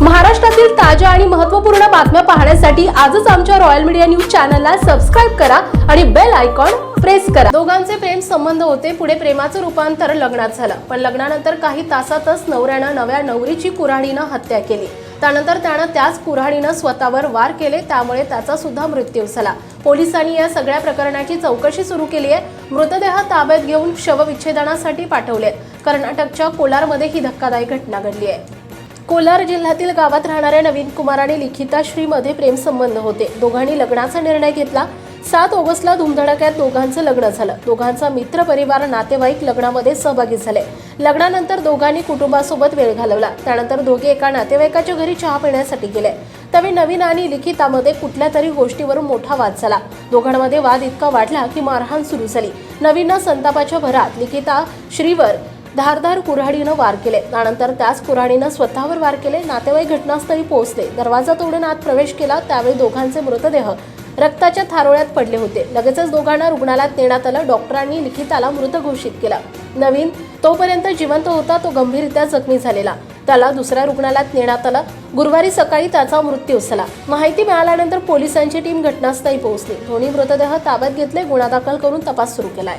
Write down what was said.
महाराष्ट्रातील ताज्या आणि महत्त्वपूर्ण बातम्या पाहण्यासाठी आजच आमच्या रॉयल मीडिया न्यूज चॅनलला सबस्क्राईब करा आणि बेल आयकॉन प्रेस करा. दोघांचे प्रेम संबंध होते पुढे प्रेमाचं रूपांतर लग्नात झालं. पण लग्नानंतर काही तासातच नवऱ्यानं नव्या नवरीची कुऱ्हाडीनं हत्या केली. त्यानंतर त्यानं त्याच कुऱ्हाडीनं स्वतःवर वार केले त्यामुळे त्याचा सुद्धा मृत्यू झाला. पोलिसांनी या सगळ्या प्रकरणाची चौकशी सुरू केली आहे. मृतदेह ताब्यात घेऊन शवविच्छेदनासाठी पाठवले कर्नाटकच्या कोलारमध्ये ही धक्कादायक घटना घडली आहे. कोलार जिल्ह्यातील गावात राहणाऱ्या नवीन कुमार आणि लिखिता श्रीमध्ये प्रेमसंबंध होते. दोघांनी लग्नाचा निर्णय घेतला. सात ऑगस्टला धुमधडक्यात दोघांचं लग्न झालं. दोघांचा मित्र परिवार नातेवाईक लग्नामध्ये सहभागी झाले. लग्नानंतर दोघांनी कुटुंबासोबत वेळ घालवला. त्यानंतर दोघे एका नातेवाईकाच्या घरी चहा पिण्यासाठी गेले. त्यावेळी नवीन आणि लिखितामध्ये कुठल्या तरी गोष्टीवरून मोठा वाद झाला. दोघांमध्ये वाद इतका वाढला की मारहाण सुरू झाली. नवीननं संतापाच्या भरात लिखिता श्रीवर धारधार कुऱ्हाडीनं वार केले. त्यानंतर त्याच कुऱ्हाडीनं स्वतःवर वार केले. नातेवाईक घटनास्थळी पोहोचले. दरवाजा तोडून आत प्रवेश केला. त्यावेळी दोघांचे मृतदेह रक्ताच्या थारोळ्यात पडले होते. लगेचच दोघांना रुग्णालयात नेण्यात आलं. डॉक्टरांनी लिखिताला मृत घोषित केला. नवीन तोपर्यंत जिवंत होता तो गंभीररित्या जखमी झालेला. त्याला दुसऱ्या रुग्णालयात नेण्यात आलं. गुरुवारी सकाळी त्याचा मृत्यू झाला. माहिती मिळाल्यानंतर पोलिसांची टीम घटनास्थळी पोहोचली. दोन्ही मृतदेह ताब्यात घेतले. गुन्हा दाखल करून तपास सुरू केलाय.